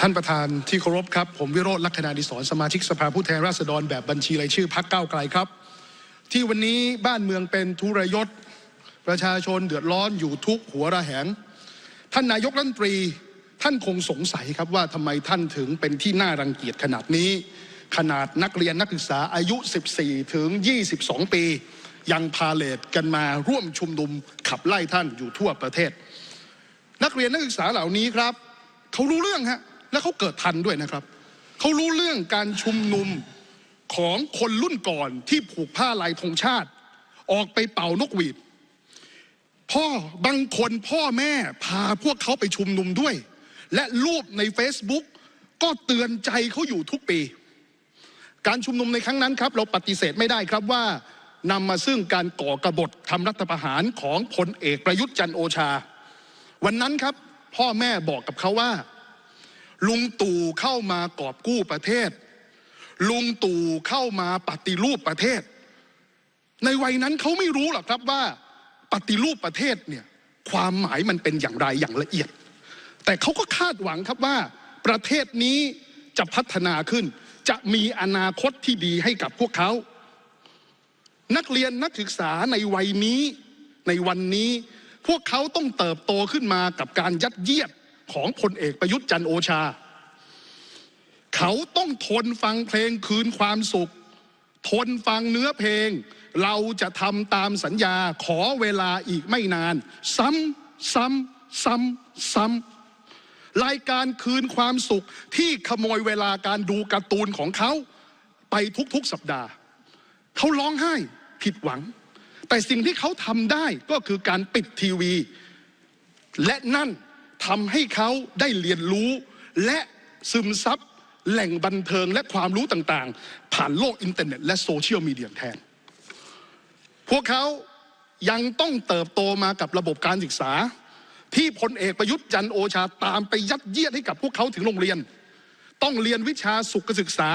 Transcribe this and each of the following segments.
ท่านประธานที่เคารพครับ ผมวิโรจน์ลักษณาดิศรสมาชิกสภาผู้แทนราษฎรแบบบัญชีรายชื่อพักเก้าไกลครับ ที่วันนี้บ้านเมืองเป็นทุรยศ ประชาชนเดือดร้อนอยู่ทุกหัวระแหง ท่านนายกรัฐมนตรีท่านคงสงสัยครับว่าทำไมท่านถึงเป็นที่น่ารังเกียจขนาดนี้ ขนาดนักเรียนนักศึกษาอายุ 14 ถึง 22 ปี ยังพาเลทกันมาร่วมชุมนุมขับไล่ท่านอยู่ทั่วประเทศ นักเรียนนักศึกษาเหล่านี้ครับเขารู้เรื่องฮะ และเขาเกิดทันด้วยนะครับเขารู้เรื่องการชุมนุมของคนรุ่นก่อนที่ผูกผ้าลายธงชาติ ออกไปเป่านกหวีด พ่อบางคนพ่อแม่พาพวกเขาไปชุมนุมด้วย และรูปใน Facebook ก็เตือนใจเขาอยู่ทุกปี การชุมนุมในครั้งนั้นครับ เราปฏิเสธไม่ได้ครับว่านำมาซึ่งการก่อกบฏทำรัฐประหารของพลเอกประยุทธ์จันโอชา วันนั้นครับพ่อแม่บอกกับเขาว่า ลุงตู่เข้ามากอบกู้ประเทศ ลุงตู่เข้ามาปฏิรูปประเทศ ในวัยนั้นเขาไม่รู้หรอกครับว่า ปฏิรูปประเทศเนี่ยความหมายมันเป็นอย่างไรอย่างละเอียด แต่เขาก็คาดหวังครับว่า ประเทศนี้จะพัฒนาขึ้น จะมีอนาคตที่ดีให้กับพวกเขา นักเรียนนักศึกษาในวัยนี้ในวันนี้พวกเขาต้องเติบโตขึ้นมากับการยัดเยียด ของพลเอกประยุทธ์จันโอชา เขาต้องทนฟังเพลงคืนความสุข ทนฟังเนื้อเพลง เราจะทำตามสัญญาขอเวลาอีกไม่นาน ซ้ำซ้ำซ้ำซ้ำรายการคืนความสุขที่ขโมยเวลาการดูการ์ตูนของเขาไปทุกๆสัปดาห์ เขาร้องไห้ผิดหวัง แต่สิ่งที่เขาทำได้ก็คือการปิดทีวี และนั่น ทำให้เขาได้เรียนรู้และซึมซับแหล่งบันเทิงและความรู้ต่างๆ ผ่านโลกอินเทอร์เน็ตและโซเชียลมีเดียแทน พวกเขายังต้องเติบโตมากับระบบการศึกษา ที่พลเอกประยุทธ์จันโอชาตามไปยัดเยียดให้กับพวกเขาถึงโรงเรียน ต้องเรียนวิชาสุขศึกษา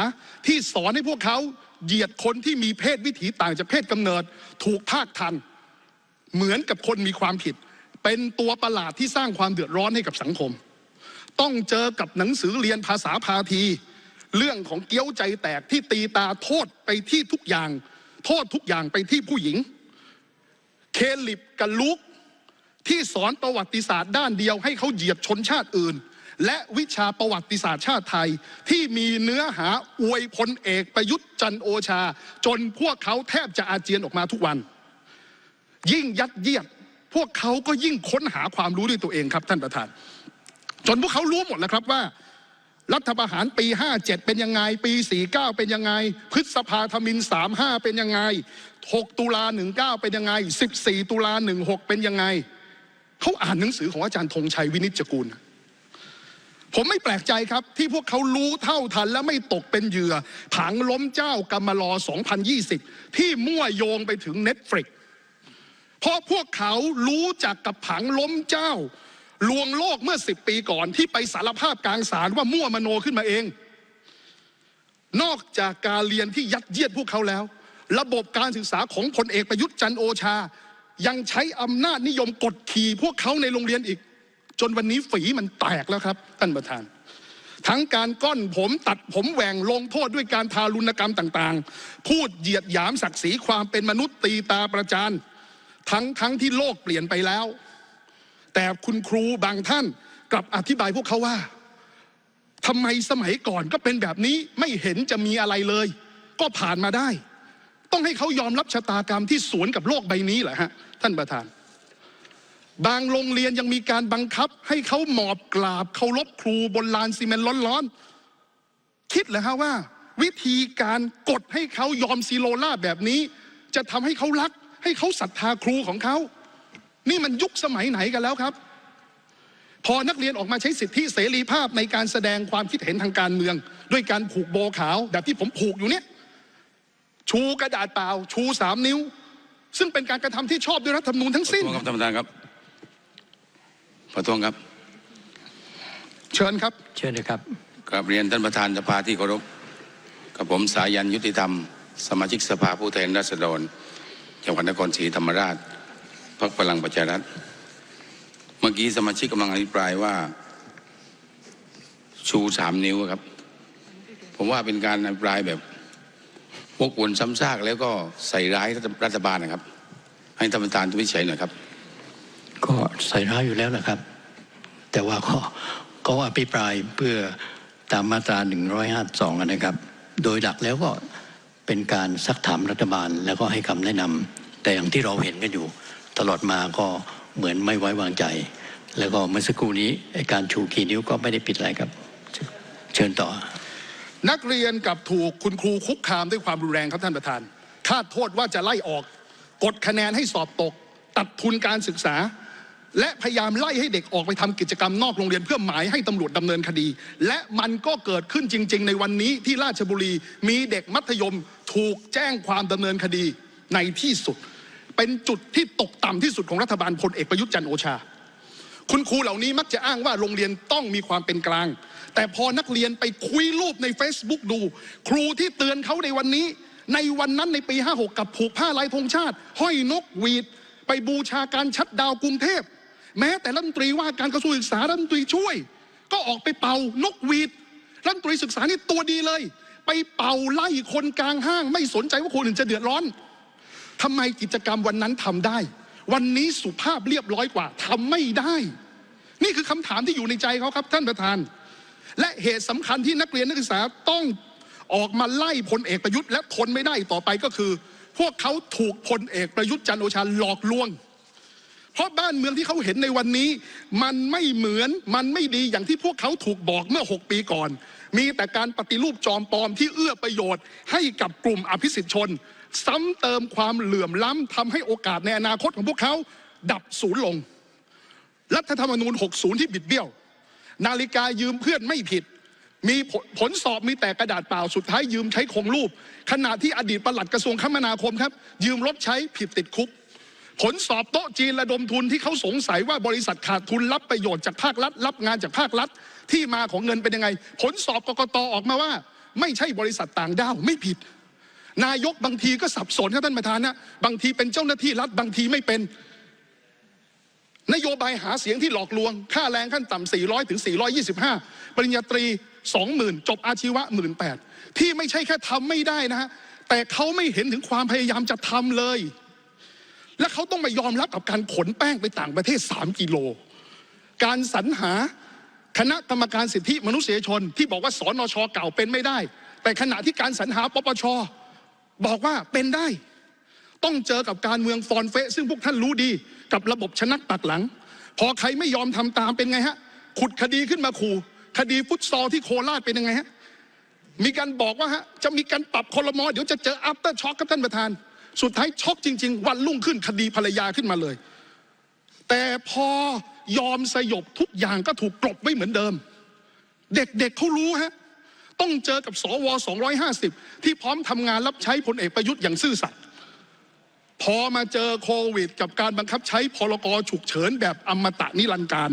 ที่สอนให้พวกเขาเหยียดคนที่มีเพศวิถีต่างจากเพศกำเนิด ถูกภาคทัน เหมือนกับคนมีความผิด เป็นตัวประหลาดที่สร้างความเดือดร้อนให้กับสังคม ต้องเจอกับหนังสือเรียนภาษาพาทีเรื่องของเกี้ยวใจแตกที่ตีตาโทษไปที่ทุกอย่าง โทษทุกอย่างไปที่ผู้หญิง เคลิปกับลุกที่สอนประวัติศาสตร์ด้านเดียวให้เขาเหยียดชนชาติอื่น และวิชาประวัติศาสตร์ชาติไทย ที่มีเนื้อหาอวยพลเอกประยุทธ์จันโอชา จนพวกเขาแทบจะอาเจียนออกมาทุกวัน ยิ่งยัดเยียด วกเขาก็ยิ่งค้นหาความรู้ด้วยตัวเองครับท่านประธาน จนพวกเขารู้หมดแล้วครับว่า รัฐประหารปี 57 เป็นยังไง ปี 49 เป็นยังไง พฤษภาธมิน 35 เป็นยังไง 6 ตุลา 19 เป็นยังไง 14 ตุลา 16 เป็นยังไง เขาอ่านหนังสือของอาจารย์ธงชัยวินิจจกูลผมไม่แปลกใจครับ ที่พวกเขารู้เท่าทันและไม่ตกเป็นเหยื่อ ผังล้มเจ้ากรรมลอ 2020 ที่มั่วโยงไปถึง Netflix ราะพวกเขารู้จักกับผังล้มเจ้า ลวงโลกเมื่อสิบปีก่อนที่ไปสารภาพกลางศาลว่ามั่วมโนขึ้นมาเอง นอกจากการเรียนที่ยัดเยียดพวกเขาแล้ว ระบบการศึกษาของพลเอกประยุทธ์จันโอชา ยังใช้อำนาจนิยมกดขี่พวกเขาในโรงเรียนอีก จนวันนี้ฝีมันแตกแล้วครับ ท่านประธานทั้งการก้อนผมตัดผมแหว่งลงโทษด้วยการทารุณกรรมต่างๆ พูดเหยียดหยามศักดิ์ศรีความเป็นมนุษย์ตีตาประจาน ทั้งทั้งที่โลกเปลี่ยนไปแล้ว แต่คุณครูบางท่านกลับอธิบายพวกเขาว่าทำไมสมัยก่อนก็เป็นแบบนี้ไม่เห็นจะมีอะไรเลย ก็ผ่านมาได้ ต้องให้เขายอมรับชะตากรรมที่สวนกับโลกใบนี้เหรอฮะ ท่านประธาน บางโรงเรียนยังมีการบังคับ ให้เขาหมอบกราบเคารพครูบนลานซีเมนต์ร้อนๆ คิดเหรอฮะว่า วิธีการกดให้เขายอมซีโรล่าแบบนี้ จะทำให้เขารัก ให้เขาศรัทธาครูของเขา นี่มันยุคสมัยไหนกันแล้วครับ พอนักเรียนออกมาใช้สิทธิเสรีภาพในการแสดงความคิดเห็นทางการเมือง ด้วยการผูกโบขาว แบบที่ผมผูกอยู่เนี่ย ชูกระดาษเปล่า ชูสามนิ้ว ซึ่งเป็นการกระทำที่ชอบด้วยรัฐธรรมนูญทั้งประสิ้นท้วงครับท่านประธานครับประท้วงครับ เชิญครับ เชิญเลยครับกราบเรียนท่านประธานสภาที่เคารพกับผมสายันยุติธรรม สมาชิกสภาผู้แทนราษฎร จังหวัดนครศรีธรรมราชพรรคพลังประชารัฐเมื่อกี้สมาชิกกำลังอภิปรายว่า ชูสามนิ้วครับ ผมว่าเป็นการอภิปรายแบบวกวนซ้ำซากแล้วก็ใส่ร้ายรัฐบาลนะครับ ให้ท่านประธานวิจัยหน่อยครับ ก็ใส่ร้ายอยู่แล้วนะครับ แต่ว่าก็ก็อภิปรายเพื่อตามมาตรา152นะครับ โดยหลักแล้วก็ เป็นการซักถามรัฐบาลแล้วก็ให้คำแนะนำแต่อย่างที่เราเห็นกันอยู่ ตลอดมาก็เหมือนไม่ไว้วางใจ แล้วก็เมื่อสักครู่นี้การชูขีนิ้วก็ไม่ได้ผิดอะไรครับ เชิญต่อ นักเรียนกับถูกคุณครูคุกคามด้วยความรุนแรงครับท่านประธานคาดโทษว่าจะไล่ออก กดคะแนนให้สอบตก ตัดทุนการศึกษา และพยายามไล่ให้เด็กออกไปทำกิจกรรมนอกโรงเรียนเพื่อหมายให้ตำรวจดำเนินคดี และมันก็เกิดขึ้นจริง ๆ ในวันนี้ที่ราชบุรีมีเด็กมัธยม ถูกแจ้งความดำเนินคดีในที่สุด เป็นจุดที่ตกต่ำที่สุดของรัฐบาลพลเอกประยุทธ์จันโอชา คุณครูเหล่านี้มักจะอ้างว่าโรงเรียนต้องมีความเป็นกลาง แต่พอนักเรียนไปคุยรูปใน Facebook ดู ครูที่เตือนเขาในวันนี้ ในวันนั้นในปี 56 กับผูกผ้าลายธงชาติ ห้อยนกหวีด ไปบูชาการชัดดาวกรุงเทพ แม้แต่รัฐมนตรีว่าการกระทรวงศึกษารัฐมนตรีช่วย ก็ออกไปเป่านกหวีดรัฐมนตรีศึกษานี่ตัวดีเลย เป่าไล่คนกลางห้างไม่สนใจว่าคนอื่นจะเดือดร้อนทำไมกิจกรรมวันนั้นทำได้ วันนี้สุภาพเรียบร้อยกว่าทำไม่ได้ นี่คือคำถามที่อยู่ในใจเขาครับ ท่านประธาน และเหตุสำคัญที่นักเรียนนักศึกษาต้องออกมาไล่พลเอกประยุทธ์และทนไม่ได้ต่อไปก็คือ พวกเขาถูกพลเอกประยุทธ์จันโอชาหลอกลวง เพราะบ้านเมืองที่เขาเห็นในวันนี้ มันไม่เหมือนมันไม่ดีอย่างที่พวกเขาถูกบอกเมื่อ 6 ปีก่อน มีแต่การปฏิรูปจอมปลอมที่เอื้อประโยชน์ ให้กับกลุ่มอภิสิทธิชน ซ้ำเติมความเหลื่อมล้ำทำให้โอกาสในอนาคตของพวกเขาดับสูญลง รัฐธรรมนูญ 60 ที่บิดเบี้ยว นาฬิกายืมเพื่อนไม่ผิด มีผลสอบมีแต่กระดาษเปล่าสุดท้ายยืมใช้คงรูป ขณะที่อดีตปลัดกระทรวงคมนาคมครับ ยืมรถใช้ผิดติดคุก ผลสอบโต๊ะจีนระดมทุนที่เขาสงสัยว่าบริษัทขาดทุนรับประโยชน์จากภาครัฐรับงานจากภาครัฐที่มาของเงินเป็นยังไง ผลสอบกกตออกมาว่า ไม่ใช่บริษัทต่างด้าวไม่ผิด นายกบางทีก็สับสนครับท่านประธานนะบางทีเป็นเจ้าหน้าที่รัฐบางทีไม่เป็น นโยบายหาเสียงที่หลอกลวง ค่าแรงขั้นต่ำ400ถึง425 ปริญญาตรี 20,000 จบอาชีวะ 18,000ที่ไม่ใช่แค่ทำไม่ได้นะฮะแต่เขาไม่เห็นถึงความพยายามจะทำเลย และเขาต้องมายอมรับกับการขนแป้งไปต่างประเทศ 3 กิโล การสรรหาคณะกรรมการสิทธิมนุษยชน ที่บอกว่าสอนชเก่าเป็นไม่ได้ แต่ขณะที่การสรรหาปปชบอกว่าเป็นได้ ต้องเจอกับการเมืองฟอนเฟะซึ่งพวกท่านรู้ดีกับระบบชนักปักหลัง พอใครไม่ยอมทำตามเป็นไงฮะ ขุดคดีขึ้นมาขู่ คดีฟุตซอลที่โคราชเป็นยังไงฮะมีการบอกว่าฮะจะมีการปรับคลมอเดี๋ยวจะเจออัปเตอร์ช็อคครับท่านประธาน สุดท้ายช็อกจริง ๆ วันรุ่งขึ้นคดีภรรยาขึ้นมาเลย แต่พอยอมสยบทุกอย่างก็ถูกกลบไว้เหมือนเดิม เด็กๆเเขารู้ฮะต้องเจอกับสว250 ที่พร้อมทำงานรับใช้พลเอกประยุทธ์อย่างซื่อสัตย์พอมาเจอโควิด กับการบังคับใช้พรกฉุกเฉินแบบอมตะนิรันดร์การ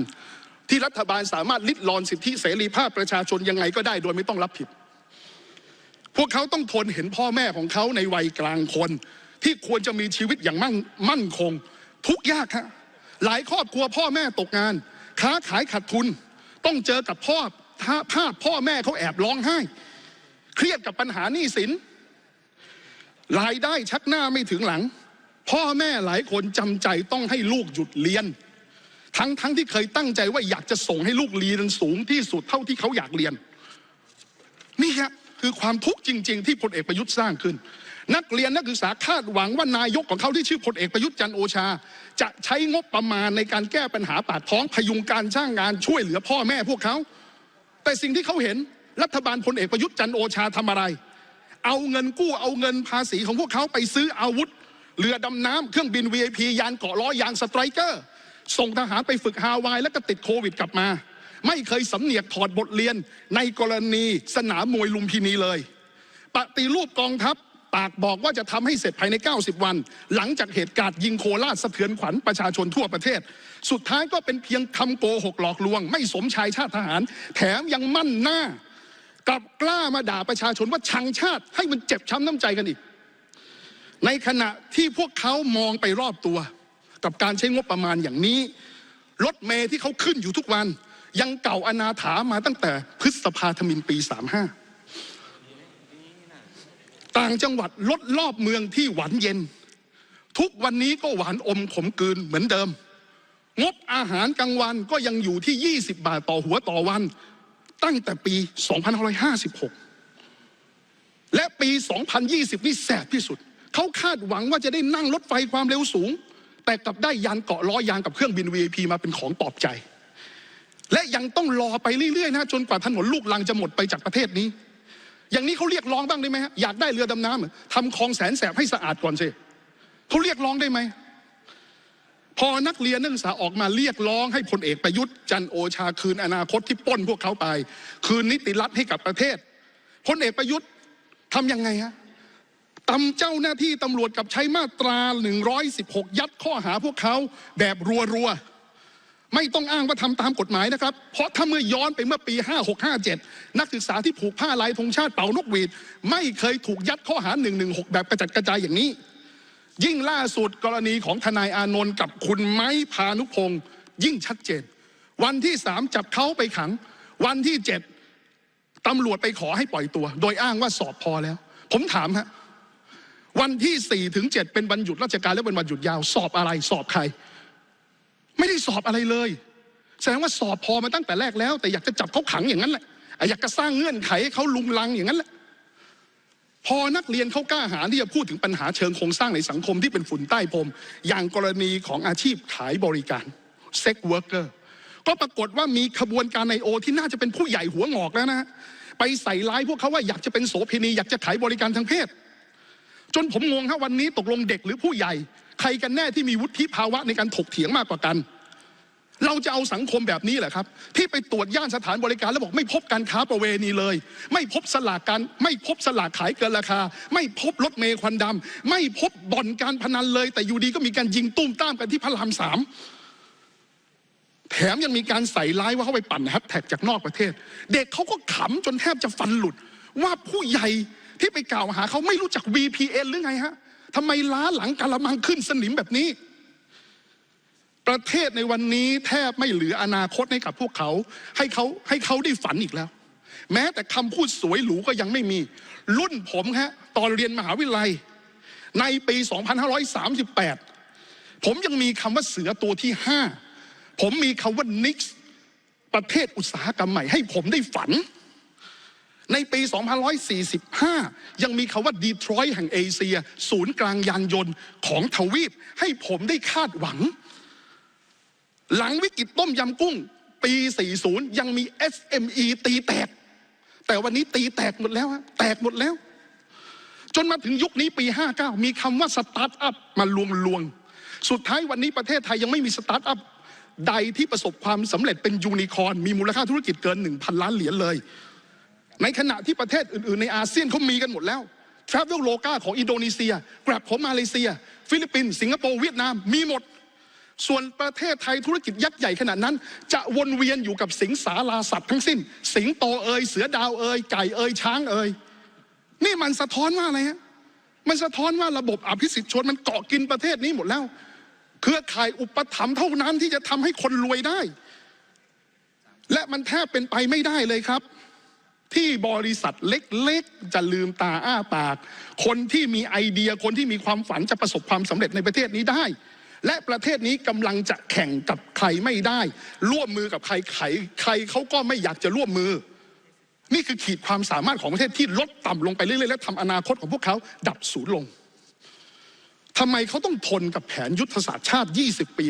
ที่รัฐบาลสามารถลิดรอนสิทธิเสรีภาพประชาชนยังไงก็ได้โดยไม่ต้องรับผิด พวกเขาต้องทนเห็นพ่อแม่ของเขาในวัยกลางคน ที่ควรจะมีชีวิตอย่างมั่งมั่นคง ทุกยากฮะหลายครอบครัวพ่อแม่ตกงาน ค้าขายขาดทุน ต้องเจอกับพ่อภาพพ่อแม่เขาแอบร้องไห้ เครียดกับปัญหาหนี้สินรายได้ชักหน้าไม่ถึงหลัง พ่อแม่หลายคนจำใจต้องให้ลูกหยุดเรียน ทั้งทั้งที่เคยตั้งใจว่าอยากจะส่งให้ลูกเรียนสูงที่สุดเท่าที่เขาอยากเรียน นี่ครับ คือความทุกข์จริง ๆ ที่พลเอกประยุทธ์สร้างขึ้น นักเรียนนักศึกษาคาดหวังว่านายกของเขาที่ชื่อพลเอกประยุทธ์จันโอชา จะใช้งบประมาณในการแก้ปัญหาปากท้องพยุงการจ้างงานช่วยเหลือพ่อแม่พวกเขา แต่สิ่งที่เขาเห็นรัฐบาลพลเอกประยุทธ์จันโอชาทำอะไร เอาเงินกู้เอาเงินภาษีของพวกเขาไปซื้ออาวุธเรือดำน้ำเครื่องบิน VIP ยานเกาะล้อยางสไตรเกอร์ ส่งทหารไปฝึกฮาวายแล้วก็ติดโควิดกลับมา ไม่เคยสำเนียกถอดบทเรียนในกรณีสนามมวยลุมพินีเลย ปฏิรูปกองทัพปากบอกว่าจะทำให้เสร็จภายใน 90 วัน หลังจากเหตุการณ์ยิงโคราชสะเทือนขวัญประชาชนทั่วประเทศ สุดท้ายก็เป็นเพียงคำโกหกหลอกลวง ไม่สมชายชาติทหาร แถมยังมั่นหน้ากลับกล้ามาด่าประชาชนว่าชังชาติให้มันเจ็บช้ำน้ำใจกันอีก ในขณะที่พวกเขามองไปรอบตัว กับการใช้งบประมาณอย่างนี้รถเมย์ที่เขาขึ้นอยู่ทุกวัน ยังเก่าอนาถามาตั้งแต่พฤษภาธมินปี 35 ต่างจังหวัดลดรอบเมืองที่หวานเย็น ทุกวันนี้ก็หวานอมขมกืนเหมือนเดิม งบอาหารกลางวันก็ยังอยู่ที่ 20 บาทต่อหัวต่อวัน ตั้งแต่ปี 2556 และปี 2020 นี่แสบที่สุด เขาคาดหวังว่าจะได้นั่งรถไฟความเร็วสูง แต่กลับได้ยานเกาะล้อยางกับเครื่องบิน VIP มาเป็นของปลอบใจ และยังต้องรอไปเรื่อยๆนะจนกว่าถนนลูกลังจะหมดไปจากประเทศนี้ อย่างนี้เขาเรียกร้องบ้างได้ไหมฮะอยากได้เรือดำน้ำทำคลองแสนแสบให้สะอาดก่อนสิเขาเรียกร้องได้ไหมพอนักเรียนนักศึกษาออกมาเรียกร้องให้พลเอกประยุทธ์จันโอชาคืนอนาคตที่ป้นพวกเขาไป คืนนิติรัฐให้กับประเทศพลเอกประยุทธ์ทำยังไงฮะตำเจ้าหน้าที่ตำรวจกับใช้มาตรา 116 ยัดข้อหาพวกเขาแบบรัวๆ ไม่ต้องอ้างว่าทำตามกฎหมายนะครับ เพราะถ้าเมื่อย้อนไปเมื่อปี 5657 นักศึกษาที่ผูกผ้าลายธงชาติเป่านกหวีด ไม่เคยถูกยัดข้อหา 116 แบบกระจัดกระจายอย่างนี้ ยิ่งล่าสุดกรณีของทนายอานนท์กับคุณไม้พานุพงศ์ยิ่งชัดเจน วันที่สามจับเขาไปขัง วันที่เจ็ดตำรวจไปขอให้ปล่อยตัว โดยอ้างว่าสอบพอแล้ว ผมถามฮะวันที่สี่ถึงเจ็ดเป็นวันหยุดราชการและเป็นวันหยุดยาว สอบอะไรสอบใคร ไม่ได้สอบอะไรเลย แสดงว่าสอบพอมาตั้งแต่แรกแล้ว แต่อยากจะจับเขาขังอย่างนั้นแหละอยากจะสร้างเงื่อนไขให้เขาลุงลังอย่างนั้นแหละพอนักเรียนเขากล้าหาญที่จะพูดถึงปัญหาเชิงโครงสร้างในสังคมที่เป็นฝุ่นใต้พรมอย่างกรณีของอาชีพขายบริการเซ็กเวิร์กเกอร์ก็ปรากฏว่ามีขบวนการในโอ ที่น่าจะเป็นผู้ใหญ่หัวงอกแล้วนะฮะไปใส่ร้ายพวกเขาว่าอยากจะเป็นโสเภณีอยากจะขายบริการทางเพศ จนผมงงครับวันนี้ตกลงเด็กหรือผู้ใหญ่ ใครกันแน่ที่มีวุฒิภาวะในการถกเถียงมากกว่ากัน เราจะเอาสังคมแบบนี้แหละครับ ที่ไปตรวจย่านสถานบริการแล้วบอกไม่พบการค้าประเวณีเลย ไม่พบสลากการไม่พบสลากขายเกินราคา ไม่พบรถเมย์ควันดำไม่พบบ่อนการพนันเลย แต่อยู่ดีก็มีการยิงตุ้มต้ามกันที่พระรามสามแถมยังมีการใส่ร้ายว่าเขาไปปั่นแฮชแท็กจากนอกประเทศ เด็กเขาก็ขำจนแทบจะฟันหลุด ว่าผู้ใหญ่ที่ไปกล่าวหาเขาไม่รู้จัก VPN หรือไงฮะ ทำไมล้าหลังกะละมังขึ้นสนิมแบบนี้ ประเทศในวันนี้แทบไม่เหลืออนาคตให้กับพวกเขา ให้เขาให้เขาได้ฝันอีกแล้ว แม้แต่คำพูดสวยหรูก็ยังไม่มี รุ่นผมฮะตอนเรียนมหาวิทยาลัย ในปี 2538 ผมยังมีคำว่าเสือตัวที่ 5 ผมมีคำว่านิกส์ประเทศอุตสาหกรรมใหม่ให้ผมได้ฝัน ในปี 2145 ยังมีคำว่าดีทรอยต์แห่งเอเชีย ศูนย์กลางยานยนต์ของทวีป ให้ผมได้คาดหวัง หลังวิกฤตต้มยำกุ้ง ปี 40 ยังมี SME ตีแตก แต่วันนี้ตีแตกหมดแล้วแตกหมดแล้ว จนมาถึงยุคนี้ปี 59 มีคำว่าสตาร์ทอัพมารวมลวง สุดท้ายวันนี้ประเทศไทยยังไม่มีสตาร์ทอัพใดที่ประสบความสำเร็จเป็นยูนิคอร์นมีมูลค่าธุรกิจเกิน 1,000 ล้านเหรียญเลย ในขณะที่ประเทศอื่น ๆ ในอาเซียนเขามีกันหมดแล้ว Travel l o g a ของอินโดนีเซีย Grab ของมาเลเซีย ฟิลิปปินส์สิงคโปร์เวียดนามมีหมด ส่วนประเทศไทยธุรกิจยักษ์ใหญ่ขนาดนั้น จะวนเวียนอยู่กับสิงสาราสัตว์ทั้งสิ้น สิงโตเอยเสือดาวเอยไก่เอยช้างเอยนี่มันสะท้อนว่าอะไรฮะมันสะท้อนว่าระบบอภิสิทธิชนมันเกาะกินประเทศนี้หมดแล้วเครือข่ายอุปถัมภ์เท่านั้นที่จะทำให้คนรวยได้ และมันแทบเป็นไปไม่ได้เลยครับ ที่บริษัทเล็กๆ จะลืมตาอ้าปาก คนที่มีไอเดียคนที่มีความฝันจะประสบความสำเร็จในประเทศนี้ได้ และประเทศนี้กำลังจะแข่งกับใครไม่ได้ ร่วมมือกับใครใครใครเขาก็ไม่อยากจะร่วมมือ นี่คือขีดความสามารถของประเทศที่ลดต่ำลงไปเรื่อยๆและทำอนาคตของพวกเขาดับสูญลงทำไมเขาต้องทนกับแผนยุทธศาสตร์ชาติ 20 ปี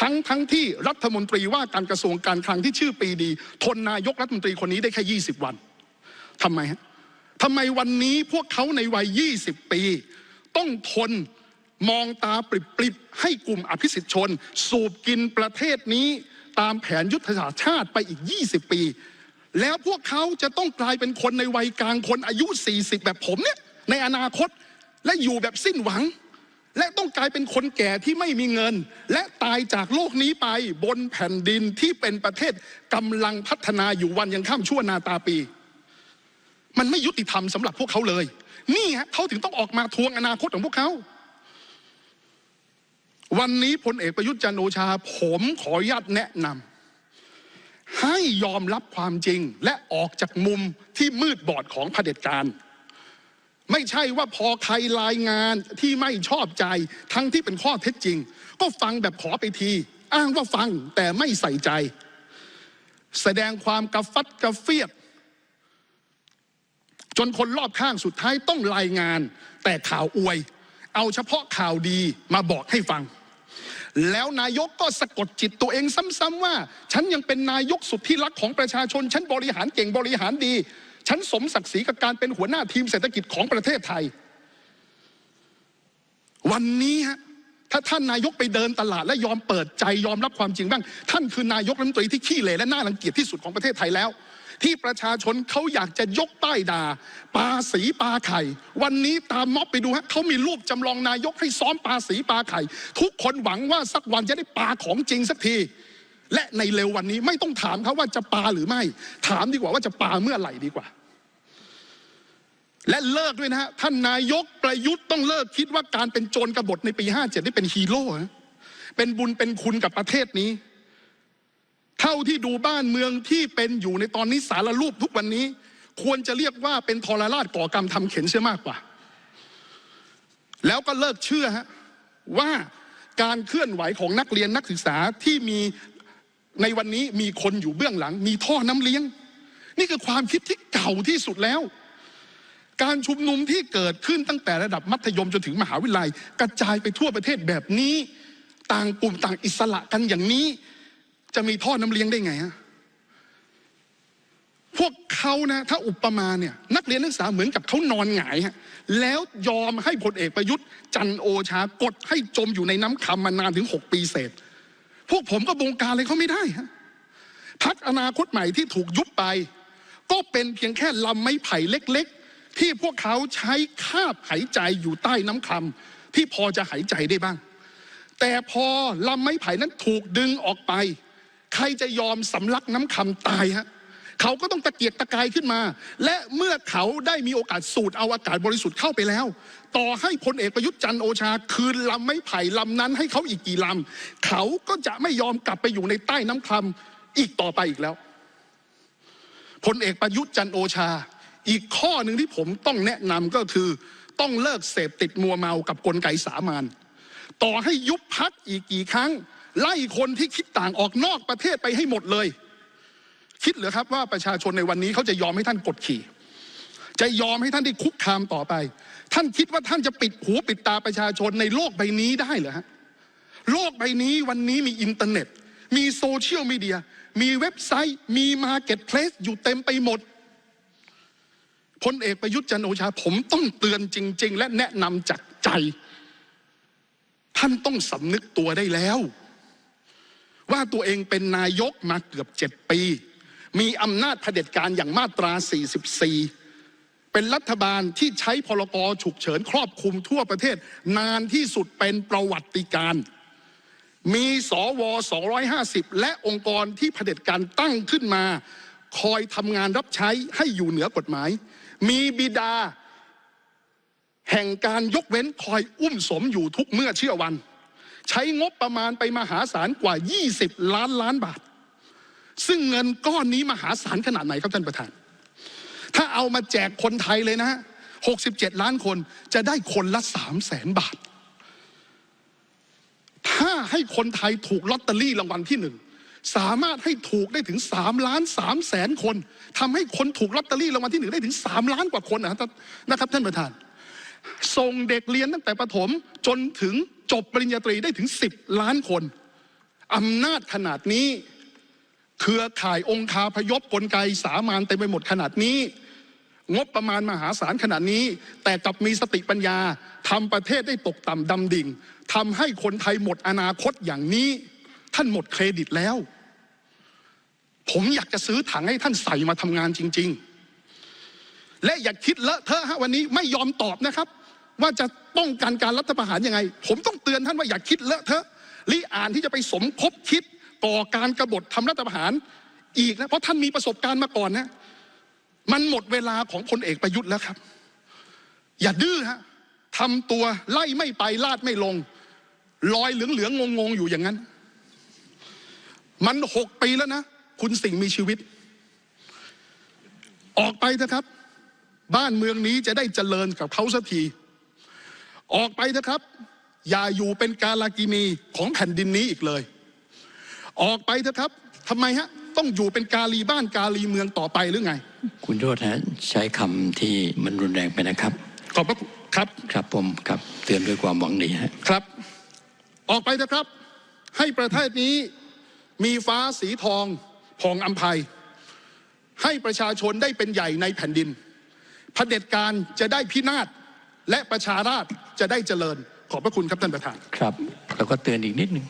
ทั้งทั้งที่รัฐมนตรีว่าการกระทรวงการคลังที่ชื่อปีดี ทนนายกรัฐมนตรีคนนี้ได้แค่ 20 วัน ทำไมฮะทำไมวันนี้พวกเขาในวัย 20 ปี ต้องทนมองตาปริบๆให้กลุ่มอภิสิทธิชน สูบกินประเทศนี้ตามแผนยุทธศาสตร์ชาติไปอีก 20 ปี แล้วพวกเขาจะต้องกลายเป็นคนในวัยกลางคนอายุ 40 แบบผมเนี่ยในอนาคตและอยู่แบบสิ้นหวัง และต้องกลายเป็นคนแก่ที่ไม่มีเงิน และตายจากโลกนี้ไปบนแผ่นดินที่เป็นประเทศกำลังพัฒนาอยู่วันยังข้ามชั่วนาตาปี มันไม่ยุติธรรมสำหรับพวกเขาเลย นี่ฮะเขาถึงต้องออกมาทวงอนาคตของพวกเขา วันนี้พลเอกประยุทธ์จันโอชา ผมขออนุญาตแนะนให้ยอมรับความจริงและออกจากมุมที่มืดบอดของเผด็จการ ไม่ใช่ว่าพอใครรายงานที่ไม่ชอบใจทั้งที่เป็นข้อเท็จจริง ก็ฟังแบบขอไปที อ้างว่าฟังแต่ไม่ใส่ใจ แสดงความกระฟัดกระเฟียด จนคนรอบข้างสุดท้ายต้องรายงาน แต่ข่าวอวย เอาเฉพาะข่าวดีมาบอกให้ฟัง แล้วนายกก็สะกดจิตตัวเองซ้ำๆว่า ฉันยังเป็นนายกสุดที่รักของประชาชน ฉันบริหารเก่งบริหารดี ฉันสมศักดิ์ศรีกับการเป็นหัวหน้าทีมเศรษฐกิจของประเทศไทย วันนี้ฮะถ้าท่านนายกไปเดินตลาดและยอมเปิดใจยอมรับความจริงบ้าง ท่านคือนายกรัฐมนตรีที่ขี้เหร่และน่ารังเกียจที่สุดของประเทศไทยแล้ว ที่ประชาชนเขาอยากจะยกป้ายด่าปาสีปาไข่ วันนี้ตามม็อบไปดูฮะเขามีรูปจำลองนายกให้ซ้อมปาสีปาไข่ ทุกคนหวังว่าสักวันจะได้ปาของจริงสักที และในเร็ววันนี้ไม่ต้องถามเขาว่าจะปาหรือไม่ ถามดีกว่าว่าจะปาเมื่อไหร่ดีกว่าและเลิกด้วยนะฮะท่านนายกประยุทธ์ต้องเลิกคิดว่าการเป็นโจรกบฏในปี 57 นี่เป็นฮีโร่เป็นบุญเป็นคุณกับประเทศนี้ เท่าที่ดูบ้านเมืองที่เป็นอยู่ในตอนนี้สารรูปทุกวันนี้ ควรจะเรียกว่าเป็นทรราชก่อกรรมทำเข็นเสียมากกว่า แล้วก็เลิกเชื่อฮะว่าการเคลื่อนไหวของนักเรียนนักศึกษาที่มีในวันนี้มีคนอยู่เบื้องหลัง มีท่อน้ำเลี้ยง นี่คือความคิดที่เก่าที่สุดแล้ว การชุมนุมที่เกิดขึ้นตั้งแต่ระดับมัธยมจนถึงมหาวิทยาลัย กระจายไปทั่วประเทศแบบนี้ ต่างกลุ่มต่างอิสระกันอย่างนี้ จะมีท่อน้ำเลี้ยงได้ไงฮะพวกเขานะถ้าอุปมาเนี่ยนักเรียนนักศึกษาเหมือนกับเขานอนหงายฮะแล้วยอมให้พลเอกประยุทธ์ จันโอชากดให้จมอยู่ในน้ำคำมานานถึงหกปีเศษ พวกผมก็บงการอะไรเขาไม่ได้ฮะพักอนาคตใหม่ที่ถูกยุบไป ก็เป็นเพียงแค่ลำไม้ไผ่เล็กๆ ที่พวกเขาใช้คาบหายใจอยู่ใต้น้ำคำที่พอจะหายใจได้บ้าง แต่พอลำไม้ไผ่นั้นถูกดึงออกไป ใครจะยอมสำลักน้ำคำตายฮะเขาก็ต้องตะเกียกตะกายขึ้นมา และเมื่อเขาได้มีโอกาสสูดเอาอากาศบริสุทธิ์เข้าไปแล้ว ต่อให้พลเอกประยุทธ์จันโอชา คืนลำไม้ไผ่ลำนั้นให้เขาอีกกี่ลำเขาก็จะไม่ยอมกลับไปอยู่ในใต้น้ำคำอีกต่อไปอีกแล้วพลเอกประยุทธ์จันโอชา อีกข้อหนึ่งที่ผมต้องแนะนำก็คือ ต้องเลิกเสพติดมัวเมากับกลไกสามานต่อให้ยุบพักอีกกี่ครั้ง ไล่คนที่คิดต่างออกนอกประเทศไปให้หมดเลย คิดเหรือครับว่าประชาชนในวันนี้เขาจะยอมให้ท่านกดขี่ จะยอมให้ท่านได้คุกคามต่อไป ท่านคิดว่าท่านจะปิดหูปิดตาประชาชนในโลกใบนี้ได้เหรอฮะโลกใบนี้วันนี้มีอินเทอร์เน็ต มีโซเชียลมีเดีย มีเว็บไซต์ มีมาร์เก็ตเพลสอยู่เต็มไปหมดพลเอกประยุทธ์จันโอชา ผมต้องเตือนจริง ๆ และแนะนำจากใจ ท่านต้องสำนึกตัวได้แล้ว ว่าตัวเองเป็นนายกมาเกือบเจ็ดปี มีอำนาจเผด็จการอย่างมาตรา 44 เป็นรัฐบาลที่ใช้พลกรฉุกเฉินครอบคลุมทั่วประเทศ นานที่สุดเป็นประวัติการมีสว 250 และองค์กรที่เผด็จการตั้งขึ้นมา คอยทำงานรับใช้ให้อยู่เหนือกฎหมาย มีบิดา แห่งการยกเว้นคอยอุ้มสมอยู่ทุกเมื่อเชื่อวัน ใช้งบประมาณไปมหาศาลกว่า 20 ล้านล้านบาท ซึ่งเงินก้อนนี้มหาศาลขนาดไหนครับท่านประธาน ถ้าเอามาแจกคนไทยเลยนะฮะ67 ล้านคนจะได้คนละ3แสนบาท ถ้าให้คนไทยถูกลอตเตอรี่รางวัลที่หนึ่งสามารถให้ถูกได้ถึง3ล้าน3แสนคนทำให้คนถูกลอตเตอรี่รางวัลที่หนึ่งได้ถึง 3 ล้านกว่าคนนะครับท่านประธาน ส่งเด็กเรียนตั้งแต่ประถมจนถึง จบปริญญาตรีได้ถึง 10 ล้านคน อำนาจขนาดนี้ เครือข่ายองค์คาพยพกลไกสามานเต็มไปหมดขนาดนี้ งบประมาณมหาศาลขนาดนี้ แต่กลับมีสติปัญญาทำประเทศได้ตกต่ำดำดิ่งทำให้คนไทยหมดอนาคตอย่างนี้ ท่านหมดเครดิตแล้ว ผมอยากจะซื้อถังให้ท่านใส่มาทำงานจริง ๆ และอย่าคิดเลอะเทอะฮะวันนี้ไม่ยอมตอบนะครับ ว่าจะป้องกันการรัฐประหารยังไง ผมต้องเตือนท่านว่าอย่าคิดเลอะเทอะลิอ่านที่จะไปสมคบคิดก่อการกบฏทำรัฐประหารอีกนะเพราะท่านมีประสบการณ์มาก่อนนะ มันหมดเวลาของพลเอกประยุทธ์แล้วครับ อย่าดื้อฮะทำตัวไล่ไม่ไปลาดไม่ลงลอยเหลืองๆงงๆอยู่อย่างนั้น มันหกปีแล้วนะ คุณสิ่งมีชีวิต ออกไปเถอะครับ บ้านเมืองนี้จะได้เจริญกับเขาสักที ออกไปเถอะครับ อย่าอยู่เป็นกาลากินีของแผ่นดินนี้อีกเลย ออกไปเถอะครับทำไมฮะ ต้องอยู่เป็นกาลีบ้านกาลีเมืองต่อไปหรือไง คุณโรธฮะใช้คำที่มันรุนแรงไปนะครับ ขอบพระคุณครับ ครับผมครับเตือนด้วยความหวังดีฮะครับ ออกไปเถอะครับ ให้ประเทศนี้มีฟ้าสีทองผ่องอัมภัย ให้ประชาชนได้เป็นใหญ่ในแผ่นดินเผด็จการจะได้พินาศและประชาราช จะได้เจริญขอบพระคุณครับท่านประธานครับแล้วก็เตือนอีกนิดหนึ่ง